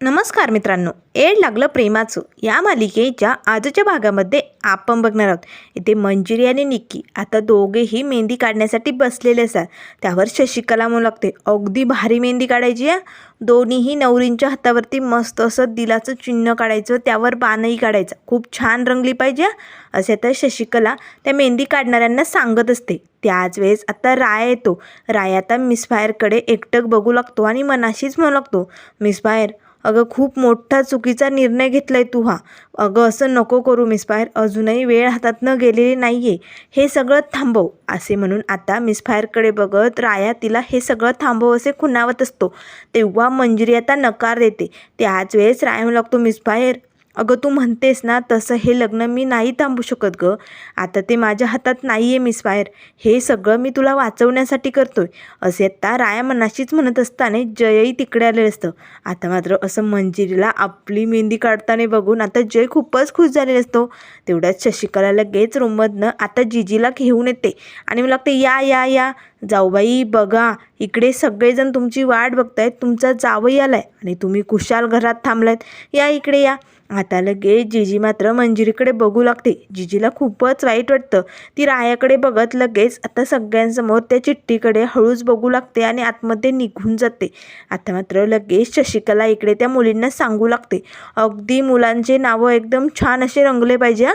नमस्कार मित्रांनो. एड लागलं प्रेमाचं. या मालिकेच्या आजच्या भागामध्ये आपण बघणार आहोत. इथे मंजिरी आणि निक्की आता दोघेही मेहंदी काढण्यासाठी बसलेले असतात. त्यावर शशिकला म्हणू लागते अगदी भारी मेहंदी काढायची आहे दोन्हीही नवरींच्या हातावरती मस्त असं दिलाचं चिन्ह काढायचं त्यावर बाणही काढायचा. खूप छान रंगली पाहिजे असे तर शशिकला त्या मेहंदी काढणाऱ्यांना सांगत असते. त्याच वेळेस आता राय येतो. राय आता मिसफायरकडे एकटक बघू लागतो आणि मनाशीच म्हणू लागतो मिसफायर अगं खूप मोठा चुकीचा निर्णय घेतला आहे तू हा. अगं असं नको करू मिस फायर. अजूनही वेळ हातातनं गेलेली नाही आहे हे सगळं थांबव असे म्हणून आता मिस फायरकडे बघत राया तिला हे सगळं थांबव असे खुणावत असतो. तेव्हा मंजिरी आता नकार देते. त्याच वेळेस राया म्हणू लागतो मिस फायर अगं तू म्हणतेस ना तसं हे लग्न मी नाही थांबू शकत गं. आता ते माझ्या हातात नाही आहे मिस फायर. हे सगळं मी तुला वाचवण्यासाठी करतोय. असे आता राया मनाशीच म्हणत असताना जयही तिकडे आलेलं असतं. आता मात्र असं मंजिरीला आपली मेहंदी काढताना बघून आता जय खूपच खुश झालेला असतो. तेवढ्याच शशिकला लगेच रूममधनं आता जिजीला घेऊन येते. आणि मला लागते या या या. जाऊबाई बघा. इकडे सगळेजण तुमची वाट बघतायत. तुमचा जावई आलाय. आणि तुम्ही कुशाल घरात थांबलायत. या इकडे या. आता लगेच जिजी मात्र मंजिरीकडे बघू लागते. जिजीला खूपच वाईट वाटतं. ती रायाकडे बघत लगेच आता सगळ्यांसमोर त्या चिठ्ठीकडे हळूच बघू लागते आणि आतमध्ये निघून जाते. आता मात्र लगेच शशिकला इकडे त्या मुलींना सांगू लागते. अगदी मुलांचे नावं एकदम छान असे रंगले पाहिजे हा.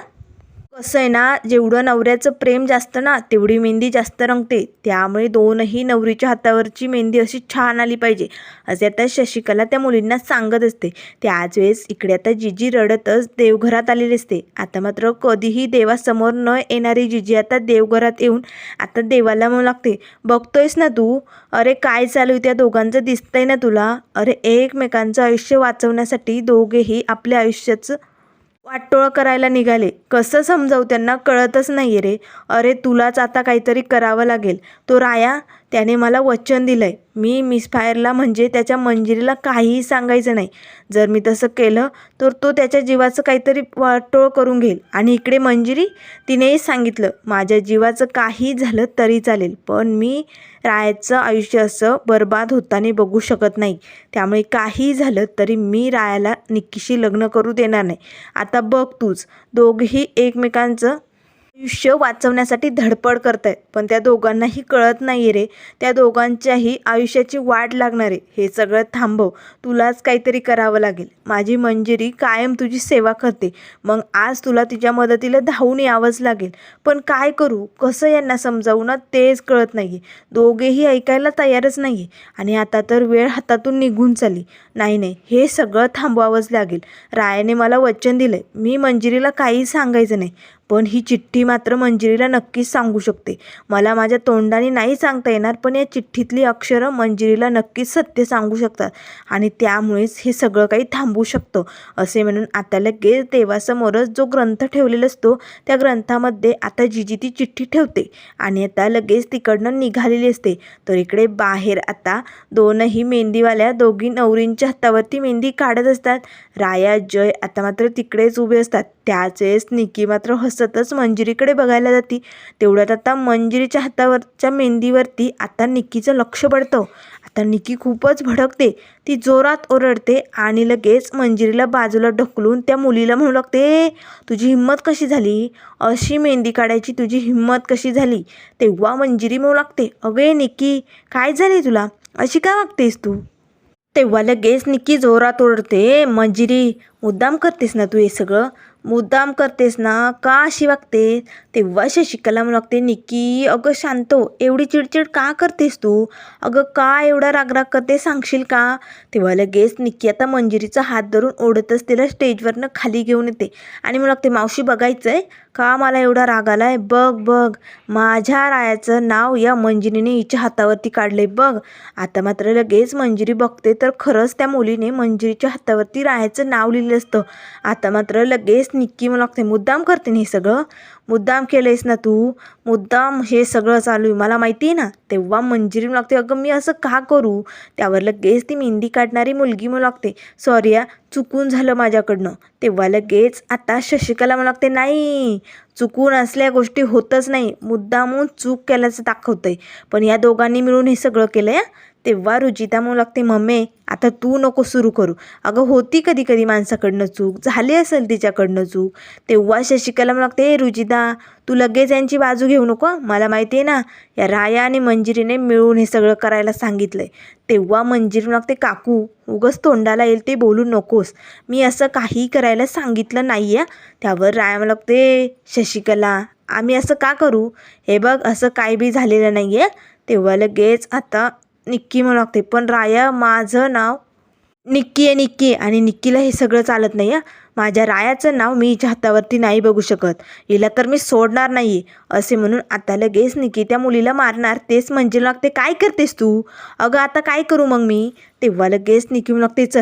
कसं आहे ना जेवढं नवऱ्याचं प्रेम जास्त ना तेवढी मेहंदी जास्त रंगते. त्यामुळे दोनही नवरीच्या हातावरची मेहंदी अशी छान आली पाहिजे. असे आता शशिकला त्या मुलींना सांगत असते. त्याच वेळेस इकडे आता जिजी रडतच देवघरात आलेली असते. आता मात्र कधीही देवासमोर न येणारी जिजी आता देवघरात येऊन आता देवाला म्हणू लागते बघतोयस ना तू? अरे काय चालू आहे त्या दोघांचं? दिसतंय ना तुला? अरे एकमेकांचं आयुष्य वाचवण्यासाठी दोघेही आपल्या आयुष्याचं वाटोळं करायला निघाले. कसं समजावू त्यांना कळतच नाही रे. अरे तुलाच आता काहीतरी करावं लागेल. तो राया त्याने मला वचन दिलं आहे मी मिस फायरला म्हणजे त्याच्या मंजिरीला काहीही सांगायचं नाही. जर मी तसं केलं तर तो त्याच्या जीवाचं काहीतरी वाटोळ करून घेईल. आणि इकडे मंजिरी तिनेही सांगितलं माझ्या जीवाचं काही झालं तरी चालेल पण मी रायाचं आयुष्य असं बर्बाद होताना बघू शकत नाही. त्यामुळे काही झालं तरी मी रायाला निक्कीशी लग्न करू देणार नाही. आता बघ तूच दोघही एकमेकांचं आयुष्य वाचवण्यासाठी धडपड करत आहेत पण त्या दोघांनाही कळत नाही रे. त्या दोघांच्याही आयुष्याची वाट लागणार आहे. हे सगळं थांबव. तुलाच काहीतरी करावं लागेल. माझी मंजिरी कायम तुझी सेवा करते. मग आज तुला तिच्या मदतीला धावून यावंच लागेल. पण काय करू? कसं यांना समजावू ना? तेच कळत नाही दोघेही ऐकायला तयारच नाही आणि आता तर वेळ हातातून निघून चालली. नाही नाही. हे सगळं थांबवावंच लागेल. रायाने मला वचन दिलं मी मंजिरीला काही सांगायचं नाही. पण ही चिठ्ठी मात्र मंजिरीला नक्कीच सांगू शकते. मला माझ्या तोंडाने नाही सांगता येणार पण या चिठ्ठीतली अक्षरं मंजिरीला नक्कीच सत्य सांगू शकतात आणि त्यामुळेच हे सगळं काही थांबू शकतं असे म्हणून आता लगेच देवासमोरच जो ग्रंथ ठेवलेला असतो त्या ग्रंथामध्ये आता जिजी ती चिठ्ठी ठेवते आणि आता लगेच तिकडनं निघालेली असते. तर इकडे बाहेर आता दोनही मेहंदीवाल्या दोघी नवरींच्या हातावरती मेहंदी काढत असतात. राया जय आता मात्र तिकडेच उभे असतात. त्याच वेळेस निकी मात्र हसतच मंजिरीकडे बघायला जाती. तेवढ्यात आता मंजिरीच्या हातावरच्या मेहंदीवरती आता निकीचं लक्ष पडतं आता निकी खूपच भडकते. ती जोरात ओरडते आणि लगेच मंजिरीला बाजूला ढकलून त्या मुलीला म्हणू लागते तुझी हिंमत कशी झाली? अशी मेहंदी काढायची तुझी हिंमत कशी झाली? तेव्हा मंजिरी म्हणू लागते अगे निकी काय झाली तुला? अशी काय वागतेस तू? तेव्हा लगेच निक्की जोरात ओरडते मंजिरी मुद्दाम करतेस ना तू हे सगळं? मुद्दाम करतेस ना का अशी वागते तेव्हा शशिकला म्हणू लागते निक्की अगं शांत एवढी चिडचिड का करतेस तू? अगं का एवढा रागराग करते सांगशील का? तेव्हा लगेच निक्की आता मंजिरीचा हात धरून ओढतच तिला स्टेजवरनं खाली घेऊन येते. आणि म्हणू लागते मावशी बघायचं आहे का मला एवढा राग आला आहे बघ बघ. माझ्या रायाचं नाव या मंजिरीने हिच्या हातावरती काढले बघ. आता मात्र लगेच मंजिरी बघते तर खरंच त्या मुलीने मंजिरीच्या हातावरती रायाचं नाव लिहिलं असतं. आता मात्र लगेच निक्की मला लागते मुद्दाम करते ना हे सगळं? मुद्दाम केलंयस ना तू? मुद्दाम हे सगळं चालू आहे. मला माहिती आहे ना तेव्हा मंजिरी मला लागते अगं मी असं का करू? त्यावर लगेच ती मेहंदी काढणारी मुलगी मला लागते सॉरी या चुकून झालं माझ्याकडनं. तेव्हा लगेच आता शशिकला मला लागते नाही चुकून असल्या गोष्टी होतच नाही. मुद्दामून चूक केल्याचं दाखवतंय. पण या दोघांनी मिळून हे सगळं केलं आहे तेव्हा रुजिता म्हणू लागते मम्मी आता तू नको सुरू करू. अगं होती कधी कधी माणसाकडनं चूक झाली असेल तिच्याकडनं चूक तेव्हा शशिकला म्हणू लागते हे रुजिता तू लगेच यांची बाजू घेऊ नको मला माहिती आहे ना या राया आणि मंजिरीने मिळून हे सगळं करायला सांगितलंय. तेव्हा मंजिरी म्हणू लागते काकू उगस तोंडाला येईल ते बोलू नकोस. मी असं काही करायला सांगितलं नाही आहे त्यावर राया म्हणू लागते शशिकला आम्ही असं का करू? हे बघ असं काही बी झालेलं नाही आहे तेव्हा लगेच आता निक्की म्हणू लागते. पण राया माझं नाव निक्की आहे निक्की आणि निक्कीला हे सगळं चालत नाही आहे माझ्या रायाचं नाव मी हिच्या हातावरती नाही बघू शकत. हिला तर मी सोडणार नाही असे म्हणून आता लगेच निक्की त्या मुलीला मारणार. तेच म्हणजे लागते काय करतेस तू? अगं आता काय करू मग मी? तेव्हा लगेच निक्की म्हणू लागते चल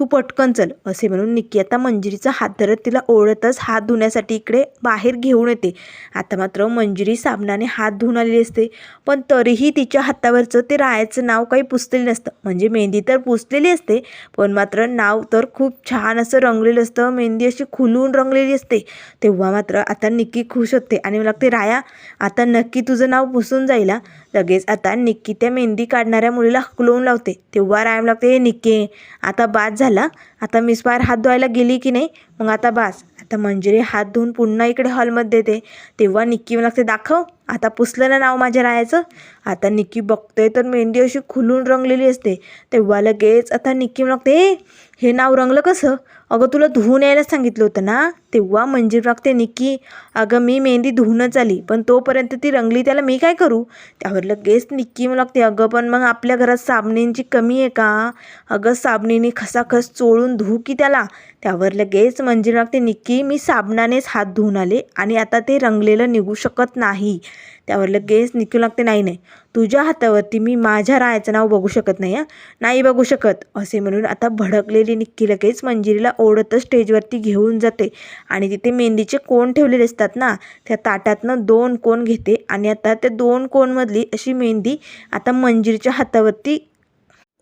तू पटकन चल असे म्हणून निक्की आता मंजिरीचा हात धरत तिला ओढतच हात धुण्यासाठी इकडे बाहेर घेऊन येते. आता मात्र मंजिरी साबणाने हात धुवून आलेली असते पण तरीही तिच्या हातावरचं ते रायाचं नाव काही पुसलेलं नसतं. म्हणजे मेहंदी तर पुसलेली असते पण मात्र नाव तर खूप छान असं रंगलेलं असतं. मेहंदी अशी खुलून रंगलेली असते. तेव्हा मात्र आता निक्की खुश होते आणि मला लागते राया आता नक्की तुझं नाव पुसून जाईल लगेच आता निक्की त्या मेहंदी काढणाऱ्या मुलीला हकलवून लावते. तेव्हा रायम लागते हे निक्की आता बाद झाला. आता मिस बाहेर हात धुवायला गेली की नाही? मग आता बास. आता मंजिरी हात धुवून पुन्हा इकडे हॉलमध्ये येते तेव्हा निक्की लागते दाखव आता पुसलं ना नाव माझ्या रायाचं? आता निक्की बघते तर मेहंदी अशी खुलून रंगलेली असते. तेव्हा लगेच आता निक्की लागते हे नाव रंगलं कसं? अगं तुला धुवून यायला सांगितलं होतं ना? तेव्हा मंजीर लागते निक्की. अगं मी मेहंदी धुवूनच आली पण तोपर्यंत ती रंगली त्याला मी काय करू? त्यावर लगेच निक्की लागते अगं पण मग आपल्या घरात साबणींची कमी आहे का? अगं साबणीने खसाखस चोळून धुऊ की त्याला? त्यावर लगेच मंजीर लागते निक्की मी साबणानेच हात धुवून आले आणि आता ते रंगलेलं निघू शकत नाही. त्यावर लगेच निक्की लागते नाही नाही तुझ्या हातावरती मी माझ्या रायाचं नाव बघू शकत नाही हं? नाही बघू शकत. असे म्हणून आता भडकलेली निक्की लगेच मंजिरीला ओढतच स्टेजवरती घेऊन जाते. आणि तिथे मेहंदीचे कोण ठेवलेले असतात ना त्या ताटातनं दोन कोण घेते. आणि आता त्या दोन कोणमधली अशी मेहंदी आता मंजिरीच्या हातावरती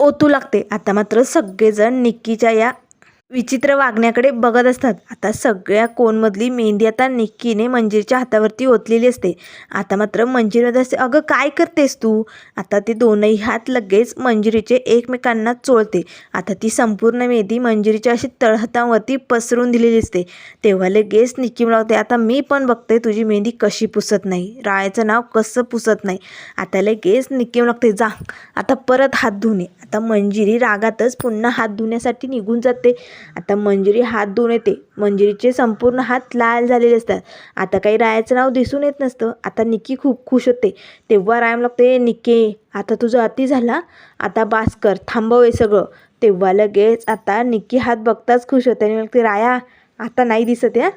ओतू लागते. आता मात्र सगळेजण निक्कीच्या या विचित्र वागण्याकडे बघत असतात. आता सगळ्या कोणमधली मेहंदी आता निक्कीने मंजिरीच्या हातावरती ओतलेली असते. आता मात्र मंजिरीमध्ये असते अगं काय करतेस तू? आता ते दोनही हात लगेच मंजिरीचे एकमेकांना चोळते. आता ती संपूर्ण मेहंदी मंजिरीच्या अशी तळहातावरती पसरून दिलेली असते. तेव्हा लगेच निक्की मला लागते आता मी पण बघते तुझी मेहंदी कशी पुसत नाही. राळ्याचं नाव कसं पुसत नाही. आता लगेच निक्की मला लागते जा आता परत हात धुणे. आता मंजिरी रागातच पुन्हा हात धुण्यासाठी निघून जाते. आता मंजिरी हात धुवून येते. मंजिरीचे संपूर्ण हात लाल झालेले असतात. आता काही रायाचं नाव दिसून येत नसतं. आता निक्की खूप खुश होते. तेव्हा रायम लागते निके आता तुझा अति झाला? आता बास कर थांबव हे सगळं. तेव्हा लगेच आता निक्की हात बघताच खुश होते आणि ते राया आता नाही दिसत या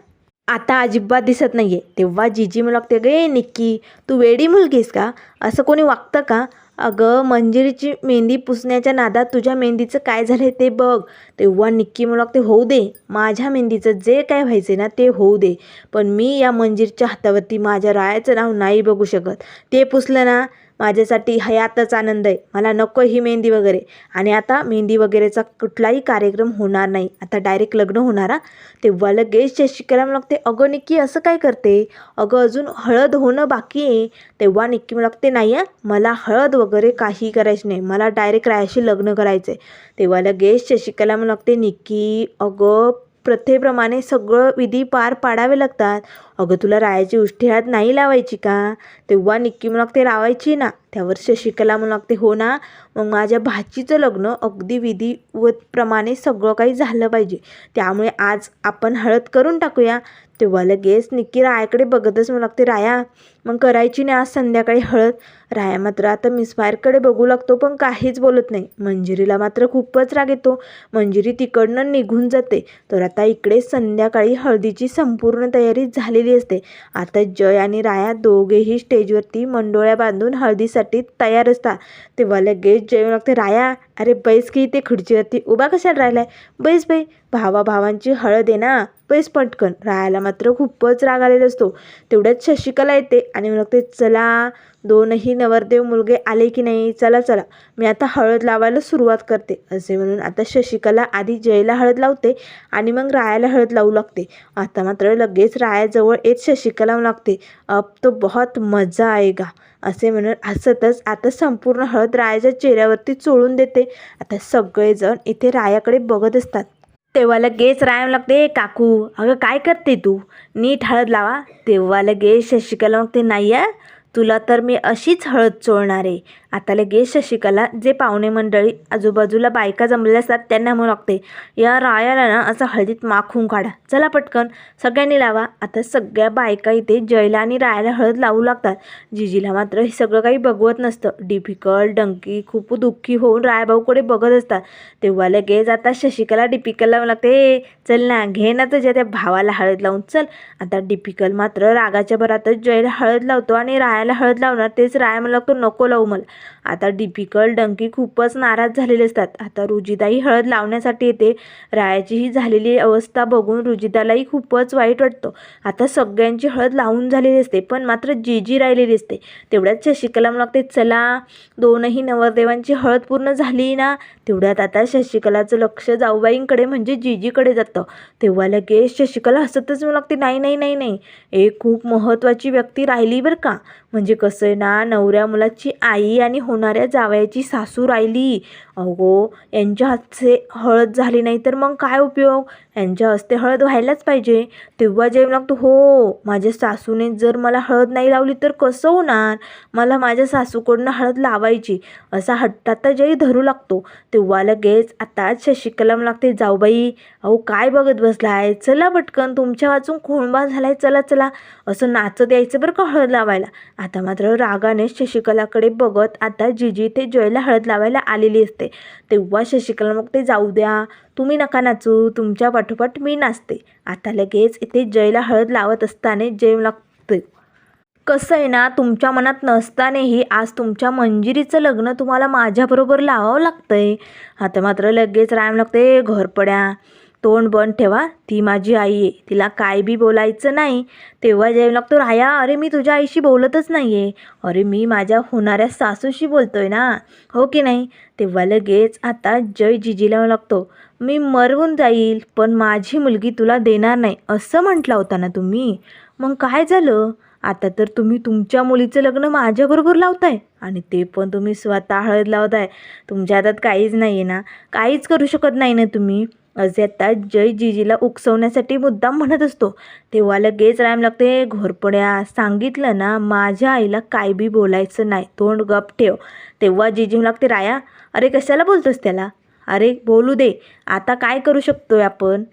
आता अजिबात दिसत नाही आहे तेव्हा जिजी मला लागते गे निक्की तू वेडी मुलगीस का? असं कोणी वागतं का? अगं मंजिरीची मेहंदी पुसण्याच्या नादात तुझ्या मेहंदीचं काय झालं ते बघ. तेव्हा निक्की मला लागते होऊ दे. माझ्या मेहंदीचं जे काय व्हायचं ना ते होऊ दे. पण मी या मंजिरच्या हातावरती माझ्या रायाचं नाव नाही बघू शकत. ते पुसलं ना माझ्यासाठी हयातच आनंद आहे. मला नको ही मेहंदी वगैरे. आणि आता मेहंदी वगैरेचा कुठलाही कार्यक्रम होणार नाही. आता डायरेक्ट लग्न होणार हा. तेव्हा लगेच जशी करायला लागते अगं निक्की असं काय करते? अगं अजून हळद होणं बाकी आहे. तेव्हा निक्की मला लागते नाही आहे मला हळद वगैरे काही करायची नाही. मला डायरेक्ट रायाशी लग्न करायचं आहे तेव्हा लगेच शशिकला मला लागते निक्की अगं प्रथेप्रमाणे सगळं विधी पार पाडावे लागतात. अगं तुला रायाची उष्टी हात नाही लावायची का? तेव्हा निक्की मला लागते लावायची ना. त्यावर शशिकला मला ते हो ना. मग माझ्या भाचीचं लग्न अगदी विधिवतप्रमाणे सगळं काही झालं पाहिजे. त्यामुळे आज आपण हळद करून टाकूया. तेव्हा लगेच निक्की रायाकडे बघतच मला लागते राया मग करायची नाही आज संध्याकाळी हळद. राया मात्र आता मिसफायरकडे बघू लागतो पण काहीच बोलत नाही. मंजिरीला मात्र खूपच राग येतो. मंजिरी तिकडनं निघून जाते. तर आता इकडे संध्याकाळी हळदीची संपूर्ण तयारी झालेली असते. आता जय आणि राया दोघेही स्टेजवरती मंडोळ्या बांधून हळदीसाठी तयार असतात. तेव्हा लगेच जय लागते राया अरे बैस की ते खुर्चीवरती. उभा कशाला राहिलाय? बैस बाई भावाभावांची हळद आहे ना पैस पटकन. रायाला मात्र खूपच राग आलेला असतो. तेवढ्यात शशिकला येते आणि म्हणते चला दोनही नवरदेव मुलगे आले की नाही? चला चला. मी आता हळद लावायला सुरुवात करते. असे म्हणून आता शशिकला आधी जयला हळद लावते आणि मग रायाला हळद लावू लागते. आता मात्र लगेच रायाजवळ येत शशिकला लागते अब तो बहुत मजा आएगा. असे म्हणून हसतच आता संपूर्ण हळद रायाच्या चेहऱ्यावरती चोळून देते. आता सगळेजण इथे रायाकडे बघत असतात. तेव्हा लगेच राया लागते काकू अगं काय करते तू? नीट हळद लावा. तेव्हा लगेच शशिकला म्हणते नाही आहे तुला तर मी अशीच हळद चोळणार आहे. आता लगेच शशिकला जे पाहुणे मंडळी आजूबाजूला बायका जमलेल्या असतात त्यांना म्हणू लागते या रायाला ना असं हळदीत माखून काढा. चला पटकन सगळ्यांनी लावा. आता सगळ्या बायका इथे जयला आणि रायाला हळद लावू लागतात. जिजीला मात्र हे सगळं काही बघवत नसतं. डिफिकल्ट डंकी खूप दुःखी होऊन रायभाऊकडे बघत असतात. तेव्हा लगेच आता शशिकला डिपिकलला म्हणू लागते "ए, चल ना घे ना तुझ्या त्या भावाला हळद लावून चल. आता डिपिकल मात्र रागाच्या भरातच जयला हळद लावतो आणि रायाला हळद लावणार तेच राया मला लागतो नको लावू मला. आता डिफिकल्ट डंकी खूपच नाराज झालेले असतात. आता रुजिताही हळद लावण्यासाठी येते. रायाची ही झालेली अवस्था बघून रुजितालाही खूपच वाईट वाटतं. आता सगळ्यांची हळद लावून झालेली असते पण मात्र जीजी राहिलेली असते. तेवढ्यात शशिकला लागते चला दोनही नवरदेवांची हळद पूर्ण झाली ना? तेवढ्यात आता शशिकलाचं लक्ष जाऊबाईंकडे म्हणजे जीजीकडे जातं. तेव्हा लगेच शशिकला हसतच म्हणू लागते नाही नाही नाही नाही. एक खूप महत्त्वाची व्यक्ती राहिली बरं का? म्हणजे कसं आहे ना नवऱ्या मुलाची आई आणि होणाऱ्या जावयाची सासू राहिली. अहो यांच्या हातचे हळद झाली नाही तर मग काय उपयोग? यांच्या हस्ते हळद व्हायलाच पाहिजे. तेव्हा जेव लागतो हो माझ्या सासूने जर मला हळद नाही लावली तर कसं होणार? मला माझ्या सासूकडनं हळद लावायची. असा हट्टात जय धरू लागतो. तेव्हा लगेच आता शशिकला लागते जाऊ बाई. अहो काय बघत बसलाय? चला पटकन तुमच्या वाचून खोंबा झालाय चला चला. असं नाचत यायचं बरं का हळद लावायला. आता मात्र रागाने शशिकलाकडे बघत आता जिजी ते जयला हळद लावायला आलेली असते. तेव्हा शशिकला मग ते जाऊ द्या. तुम्ही नका नाचू. तुमच्या पाठोपाठ मी नाचते. आता लगेच इथे जयला हळद लावत असताना जय लागते कसं आहे ना तुमच्या मनात नसतानाही आज तुमच्या मंजिरीचं लग्न तुम्हाला माझ्याबरोबर लावावं लागतंय. आता मात्र लगेच राम लागते घरपड्या तोंड बंद ठेवा. ती माझी आई आहे. तिला काय बी बोलायचं नाही. तेव्हा जेव्हा लागतो राया अरे मी तुझ्या आईशी बोलतच नाही आहे अरे मी माझ्या होणाऱ्या सासूशी बोलतोय ना. हो की नाही? तेव्हा लगेच आता जय जिजीला लागतो. मी मरवून जाईल पण माझी मुलगी तुला देणार नाही. असं म्हटलं होता ना तुम्ही? मग काय झालं? आता तर तुम्ही तुमच्या मुलीचं लग्न माझ्याबरोबर लावताय. आणि ते पण तुम्ही स्वतः हळद लावताय. तुमच्या हातात काहीच नाही आहे ना. काहीच करू शकत नाही ना तुम्ही. असे आता जय जीजीला उकसवण्यासाठी मुद्दाम म्हणत असतो. तेव्हा लगेच राम लागते घोरपड्या सांगितलं ना माझ्या आईला काय बी बोलायचं नाही तोंड गप ठेव. तेव्हा जीजी लागते राया अरे कशाला बोलतोस त्याला? अरे बोलू दे आता काय करू शकतोय आपण?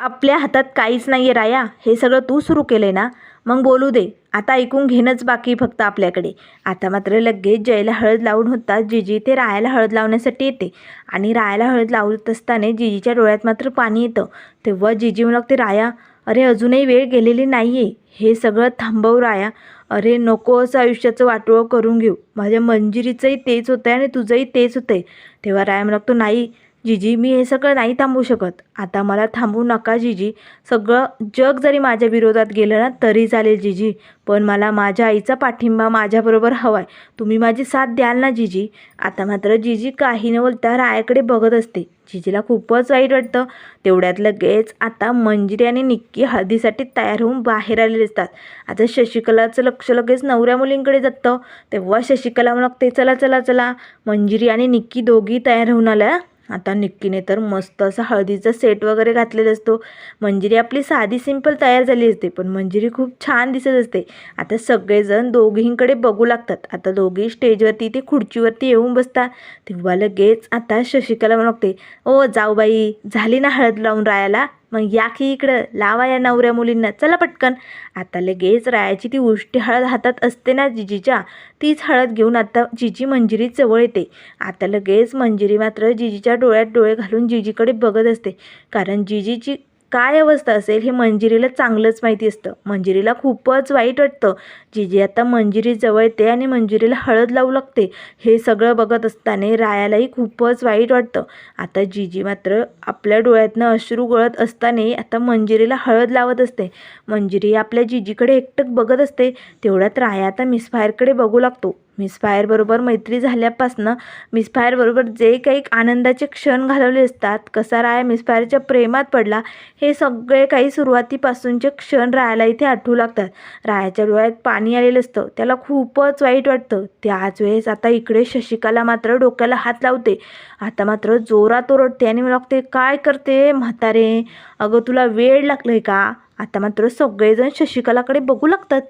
आपल्या हातात काहीच नाही आहे राया हे सगळं तू सुरू केलं आहे ना मग बोलू दे. आता ऐकून घेणंच बाकी फक्त आपल्याकडे. आता मात्र लगेच जयला हळद लावून होता जिजी ते रायाला हळद लावण्यासाठी येते. आणि रायाला हळद लावत असताना जिजीच्या डोळ्यात मात्र पाणी येतं. तेव्हा जिजी म्हणू लागते राया अरे अजूनही वेळ गेलेली नाही आहे हे सगळं थांबव राया. अरे नको असं आयुष्याचं वाटोळं करून घेऊ. माझ्या मंजिरीचंही तेच होतं आहे आणि तुझंही तेच होतं आहे तेव्हा राया म्हणू लागतो नाही जिजी मी हे सगळं नाही थांबू शकत. आता मला थांबू नका जिजी. सगळं जग जरी माझ्या विरोधात गेलं ना तरी चालेल जिजी. पण मला माझ्या आईचा पाठिंबा माझ्याबरोबर हवा आहे तुम्ही माझी साथ द्याल ना जिजी? आता मात्र जिजी काही न बोलता रायाकडे बघत असते. जिजीला खूपच वाईट वाटतं. तेवढ्यात लगेच आता मंजिरी आणि निक्की हळदीसाठी तयार होऊन बाहेर आलेले असतात आता शशिकलाचं लक्ष लगेच नवऱ्या मुलींकडे जातं. तेव्हा शशिकला म्हणते चला चला चला. मंजिरी आणि निक्की दोघी तयार होऊन आल्या. आता निक्कीने तर मस्त असा हळदीचा सेट वगैरे घातलेला असतो. मंजिरी आपली साधी सिंपल तयार झाली असते पण मंजिरी खूप छान दिसत असते. आता सगळेजण दोघींकडे बघू लागतात. आता दोघी स्टेजवरती ते खुर्चीवरती येऊन बसतात. तेव्हा लगेच आता शशिकला लागते ओ जाऊ बाई झाली ना हळद लावून रायाला? मग या की इकडं लावा या नवऱ्या मुलींना. चला पटकन. आता लगेच रायाची ती उष्टी हळद हातात असते ना जिजीच्या? तीच हळद घेऊन आता जिजी मंजिरी जवळ येते. आता लगेच मंजिरी मात्र जिजीच्या डोळ्यात डोळे घालून जिजीकडे बघत असते. कारण जिजीची काय अवस्था असेल हे मंजिरीला चांगलंच माहिती असतं. मंजिरीला खूपच वाईट वाटतं. जिजी आता मंजिरी जवळ येते आणि मंजिरीला हळद लावू लागते. हे सगळं बघत असताना रायालाही खूपच वाईट वाटतं. आता जिजी मात्र आपल्या डोळ्यातनं अश्रू गळत असताना आता मंजिरीला हळद लावत असते. मंजिरी आपल्या जिजीकडे एकटक बघत असते. तेवढ्यात राया आता मिसफायरकडे बघू लागतो. मिस फायरबरोबर मैत्री झाल्यापासनं मिस फायरबरोबर जे काही आनंदाचे क्षण घालवले असतात कसा राया मिस फायरच्या प्रेमात पडला हे सगळे काही सुरुवातीपासूनचे क्षण रायाला इथे आठवू लागतात. रायाच्या डोळ्यात पाणी आलेलं असतं. त्याला खूपच वाईट वाटतं. त्याच वेळेस आता इकडे शशिकाला मात्र डोक्याला हात लावते. आता मात्र जोरात ओरडते आणि मला वाटते काय करते म्हातारे? अगं तुला वेळ लागलाय का? आता मात्र सगळेजण शशिकलाकडे बघू लागतात.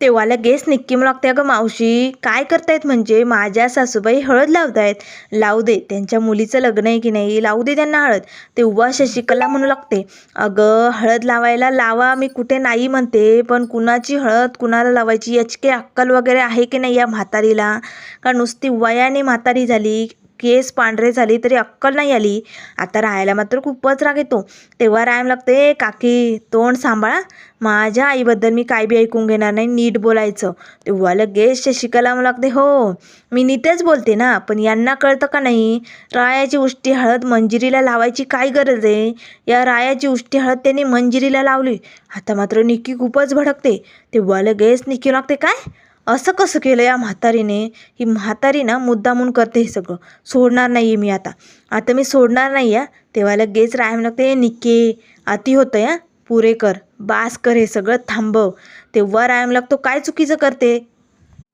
तेव्हा लगेच निक्की मला लागते अगं मावशी काय करतायत म्हणजे? माझ्या सासूबाई हळद लावतायत. लावू दे त्यांच्या मुलीचं लग्न आहे की नाही? लावू दे त्यांना हळद. तेव्हा शशिकला म्हणू लागते अगं हळद लावायला लावा मी कुठे नाही म्हणते पण कुणाची हळद कुणाला लावायची याची काही अक्कल वगैरे आहे की नाही या म्हातारीला? का नुसती वयाने म्हातारी झाली केस पांढरे झाली तरी अक्कल नाही आली. आता राहायला मात्र खूपच राग येतो. तेव्हा राहायला लागते काकी तोंड सांभाळा माझ्या आईबद्दल मी काय बी ऐकून घेणार नाही नीट बोलायचं. तेव्हा लगेच शशिकला मला लागते हो मी नीटच बोलते ना पण यांना कळतं का नाही? रायाची उष्टी हळद मंजिरीला लावायची काय गरज आहे? या रायाची उष्टी हळद त्यांनी मंजिरीला लावली. आता मात्र निक्की खूपच भडकते. तेव्हा लगेच निक्की लागते काय? असं कसं केलं या म्हातारीने? ही म्हातारी ना मुद्दामून करते हे सगळं. सोडणार नाही आहे मी आता. आता मी सोडणार नाही आहे तेव्हा लगेच राय लागते निके अति होतं या पुरे कर. बास कर हे सगळं. थांबव. तेव्हा रायम लागतो काय चुकीचं करते?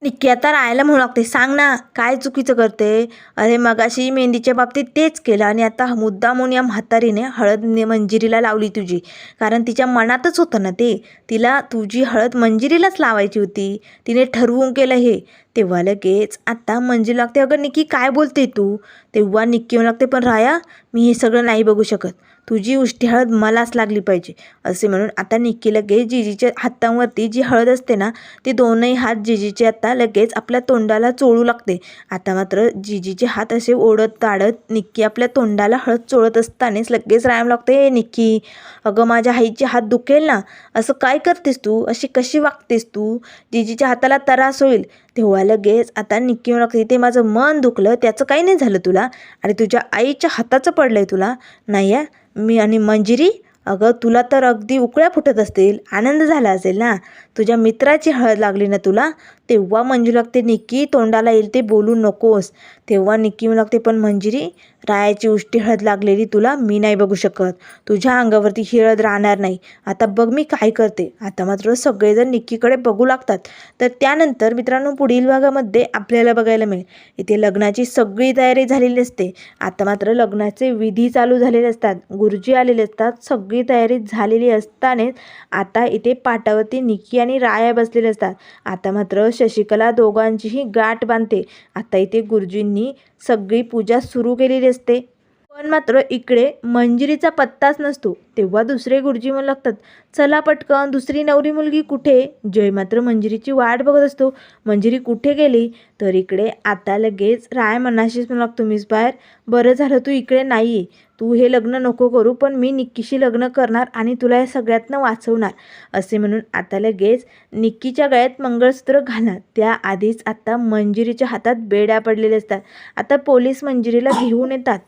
निक्की आता राहायला म्हणू लागते. सांग ना काय चुकीचं करते? अरे मगाशी मेहंदीच्या बाबतीत तेच केलं आणि आता मुद्दा म्हणून या म्हातारीने हळद मंजिरीला लावली तुझी. कारण तिच्या मनातच होतं ना ते. तिला तुझी हळद मंजिरीलाच लावायची होती. तिने ठरवून केलं हे. तेव्हा लगेच आता मंजिरी लागते. अगं निक्की काय बोलते तू? तेव्हा निक्की म्हणू लागते पण राया मी हे सगळं नाही बघू शकत. तुझी उष्टी हळद मलाच लागली पाहिजे असे म्हणून आता निक्की लगेच जिजीच्या हातांवरती जी हळद असते ना ती दोनही हात जिजीचे आता लगेच आपल्या तोंडाला चोळू लागते. आता मात्र जिजीचे हात असे ओढत ताडत निक्की आपल्या तोंडाला हळद चोळत असतानाच लगेच रायम लागते ए निक्की अगं माझ्या आईचे हात दुखेल ना असं काय करतेस तू? अशी कशी वागतेस तू? जिजीच्या हाताला त्रास होईल. तेव्हा लगेच आता निक्की लागते ते माझं मन दुखलं त्याचं काही नाही झालं तुला. आणि तुझ्या आईच्या हाताचं पडलं आहे तुला. नाही आहे मी आणि मंजिरी अगं तुला तर अगदी उकळ्या फुटत असतील आनंद झाला असेल ना? तुझ्या मित्राची हळद लागली ना तुला? तेव्हा मंजू लागते निक्की तोंडाला येईल ते बोलू नकोस. तेव्हा निक्की म्हणू लागते पण मंजिरी रायाची उष्टी हळद लागलेली तुला मी नाही बघू शकत. तुझ्या अंगावरती ही हळद राहणार नाही. आता बघ मी काय करते. आता मात्र सगळेजण निक्कीकडे बघू लागतात. तर त्यानंतर मित्रांनो पुढील भागामध्ये आपल्याला बघायला मिळेल. इथे लग्नाची सगळी तयारी झालेली असते. आता मात्र लग्नाचे विधी चालू झालेले असतात. गुरुजी आलेले असतात. सगळी तयारी झालेली असतानाच आता इथे पाटावरती निक्की आणि राया बसलेले असतात. आता मात्र शशिकला दोघांचीही गाठ बांधते. आता इथे गुरुजींनी सगळी पूजा सुरू केलेली असते. पण मात्र इकडे मंजिरीचा पत्ताच नसतो. तेव्हा दुसरे गुरुजी म्हणू लागतात चला पटकन दुसरी नवरी मुलगी कुठे? जय मात्र मंजिरीची वाट बघत असतो. मंजिरी कुठे गेली? तर इकडे आता लगेच राय मनाशीच म्हणू लागतो मीच बाहेर बरं झालं तू इकडे नाही आहे तू हे लग्न नको करू पण मी निक्कीशी लग्न करणार आणि तुला या सगळ्यातनं वाचवणार. असे म्हणून आता लगेच निक्कीच्या गळ्यात मंगळसूत्र घालणार. त्याआधीच आता मंजिरीच्या हातात बेड्या पडलेल्या असतात आता पोलीस मंजिरीला घेऊन येतात.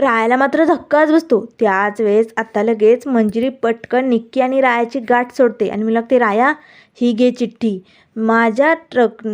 रायाला मात्र धक्काच बसतो. त्याच वेळेस आत्ता लगेच मंजिरी पटकन निक्की आणि रायाची गाठ सोडते आणि मी लागते राया ही घे चिठ्ठी. माझ्या ट्रक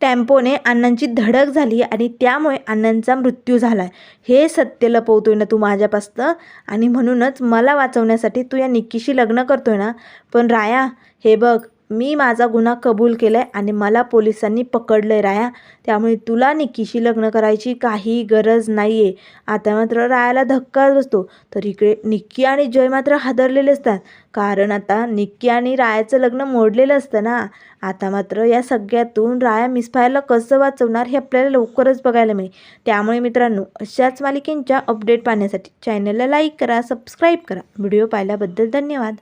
टेम्पोने अण्णांची धडक झाली आणि त्यामुळे अण्णांचा मृत्यू झाला हे सत्य लपवतोय ना तू माझ्यापासनं? आणि म्हणूनच मला वाचवण्यासाठी तू या निक्कीशी लग्न करतोय ना? पण राया हे बघ मी माझा गुन्हा कबूल केला आहे आणि मला पोलिसांनी पकडलं आहे राया. त्यामुळे तुला निक्कीशी लग्न करायची काही गरज नाही आहे आता मात्र रायाला धक्का बसतो. तर इकडे निक्की आणि जय मात्र हादरलेले असतात. कारण आता निक्की आणि रायाचं लग्न मोडलेलं असतं ना. आता मात्र या सगळ्यातून राया मिसफायरला कसं वाचवणार हे आपल्याला लवकरच बघायला मिळेल. त्यामुळे मित्रांनो अशाच मालिकेंच्या अपडेट पाहण्यासाठी चॅनलला लाईक करा सबस्क्राईब करा. व्हिडिओ पाहिल्याबद्दल धन्यवाद.